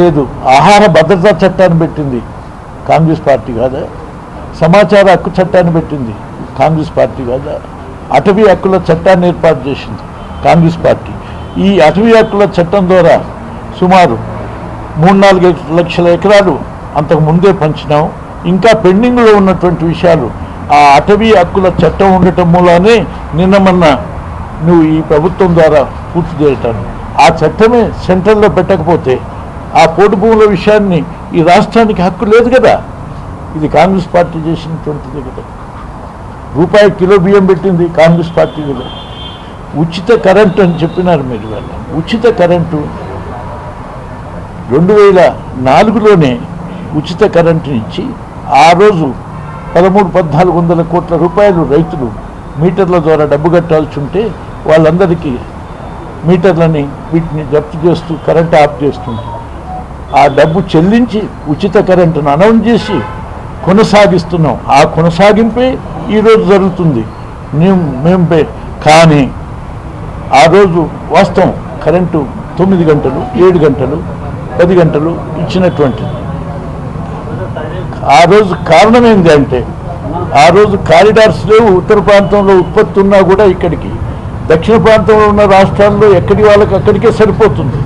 లేదు. ఆహార భద్రతా చట్టాన్ని పెట్టింది కాంగ్రెస్ పార్టీ కాదా? సమాచార హక్కు చట్టాన్ని పెట్టింది కాంగ్రెస్ పార్టీ కాదా? అటవీ హక్కుల చట్టాన్ని ఏర్పాటు చేసింది కాంగ్రెస్ పార్టీ. ఈ అటవీ హక్కుల చట్టం ద్వారా సుమారు మూడు నాలుగు లక్షల ఎకరాలు అంతకు ముందే పంచినాం. ఇంకా పెండింగ్లో ఉన్నటువంటి విషయాలు ఆ అటవీ హక్కుల చట్టం ఉండటం మూలానే నిన్న మొన్న నువ్వు ఈ ప్రభుత్వం ద్వారా పూర్తి చేయటాను ఆ చట్టమే సెంట్రల్లో పెట్టకపోతే ఆ పోటు భూముల విషయాన్ని ఈ రాష్ట్రానికి హక్కు లేదు కదా. ఇది కాంగ్రెస్ పార్టీ చేసినటువంటిది కదా. రూపాయి కిలో బియ్యం పెట్టింది కాంగ్రెస్ పార్టీ కదా. ఉచిత కరెంటు అని చెప్పినారు మీరు వాళ్ళ ఉచిత కరెంటు రెండు వేల నాలుగులోనే ఉచిత కరెంటుని ఇచ్చి ఆ రోజు పదమూడు పద్నాలుగు వందల కోట్ల రూపాయలు రైతులు మీటర్ల ద్వారా డబ్బు కట్టాల్సి ఉంటే వాళ్ళందరికీ మీటర్లని వీటిని జప్తు చేస్తూ కరెంట్ ఆఫ్ చేస్తుంది ఆ డబ్బు చెల్లించి ఉచిత కరెంటును అనౌన్స్ చేసి కొనసాగిస్తున్నాం. ఆ కొనసాగింపే ఈరోజు జరుగుతుంది. మేము కానీ ఆ రోజు వాస్తవం కరెంటు తొమ్మిది గంటలు ఏడు గంటలు పది గంటలు ఇచ్చినటువంటిది. ఆ రోజు కారణం ఏంటి అంటే ఆ రోజు కారిడార్స్ లేవు ఉత్తర ప్రాంతంలో ఉత్పత్తి ఉన్నా కూడా ఇక్కడికి. దక్షిణ ప్రాంతంలో ఉన్న రాష్ట్రాల్లో ఎక్కడి వాళ్ళకి అక్కడికే సరిపోతుంది.